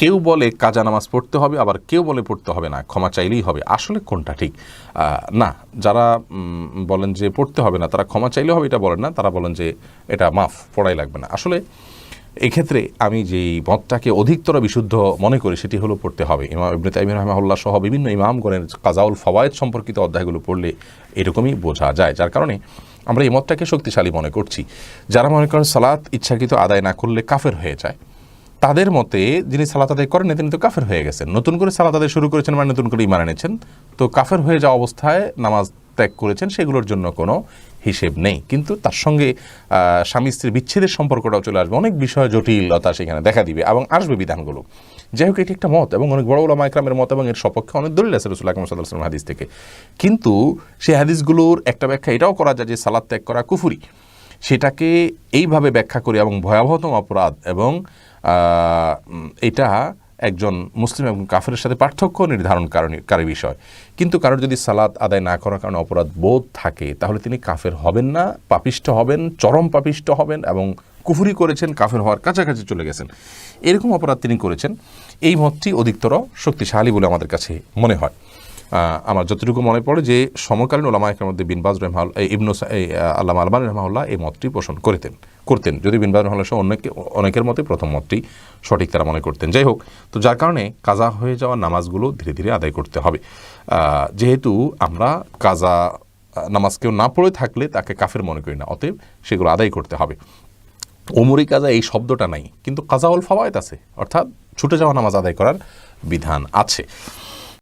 কেউ বলে কাজা নামাজ পড়তে হবে, আবার কেউ বলে পড়তে হবে না, ক্ষমা চাইলেই হবে। আসলে কোনটা ঠিক? না, যারা বলেন যে পড়তে হবে না, তারা ক্ষমা চাইলেও হবে, এটা বলেন না, তারা বলেন যে এটা মাফ, পড়াই লাগবে না। আসলে এক্ষেত্রে আমি যেই মতটাকে অধিকতর বিশুদ্ধ মনে করি, সেটি হলো পড়তে হবে। ইমাম ইবনে রহমাহুল্লাহ সহ বিভিন্ন ইমাম ইমামগণের কাজাউল ফওয়ায়েদ সম্পর্কিত অধ্যায়গুলো পড়লে এরকমই বোঝা যায়, যার কারণে আমরা এই মতটাকে শক্তিশালী মনে করছি। যারা মনে করেন সালাত ইচ্ছাকৃত আদায় না করলে কাফের হয়ে যায় তাদের মতে যিনি সালাত আদায় করেন তিনি তো কাফের হয়ে গেছেন। নতুন করে সালাত আদায় শুরু করেছেন মানে নতুন করে ইমান এনেছেন। তো কাফের হয়ে যাওয়া অবস্থায় নামাজ ত্যাগ করেছেন, সেগুলোর জন্য কোনো হিসেব নেই। কিন্তু তার সঙ্গে স্বামী স্ত্রীর বিচ্ছেদের সম্পর্কটাও চলে আসবে। অনেক বিষয় জটিলতা সেখানে দেখা দিবে এবং আসবে বিধানগুলো। যাই হোক, এটি একটা মত এবং অনেক বড় ওলামা একরামের মত এবং এর সপক্ষে অনেক দলিল আছে রসুল আকরম সাল্লাহ হাদিস থেকে। কিন্তু সেই হাদিসগুলোর একটা ব্যাখ্যা এটাও করা যায় যে সালাদ ত্যাগ করা কুফুরি। সেটাকে এইভাবে ব্যাখ্যা করে এবং ভয়াবহতম অপরাধ এবং এটা একজন মুসলিম এবং কাফের সাথে পার্থক্য নির্ধারণ কারী বিষয়। কিন্তু কারোর যদি সালাদ আদায় না করার কারণে অপরাধ বোধ থাকে, তাহলে তিনি কাফের হবেন না, পাপিষ্ট হবেন, চরম পাপিষ্ট হবেন এবং কুফুরি করেছেন, কাফের হওয়ার কাছাকাছি চলে গেছেন। এরকম অপরাধ তিনি করেছেন। এই মতটি অধিকতর শক্তিশালী বলে আমাদের কাছে মনে হয়। আমার যতটুকু মনে পড়ে যে সমকালীন ওলামায়কের মধ্যে বিনবাজ রহমাল ইবনু আল্লামা আলমান রহমাউল্লাহ এই মতটি পোষণ করতেন করতেন। যদি বিনবাজ রহমাল্লাহ সহ অনেকে, অনেকের মতে প্রথম মতটি সঠিক তারা মনে করতেন। যাই হোক, তো যার কারণে কাজা হয়ে যাওয়া নামাজগুলো ধীরে ধীরে আদায় করতে হবে। যেহেতু আমরা কাজা নামাজ কেউ না পড়ে থাকলে তাকে কাফের মনে করি না, অতএব সেগুলো আদায় করতে হবে। ওমরি কাজা এই শব্দটা নাই, কিন্তু কাজাউল ফাওয়ায়ত আছে, অর্থাৎ ছুটে যাওয়া নামাজ আদায় করার বিধান আছে।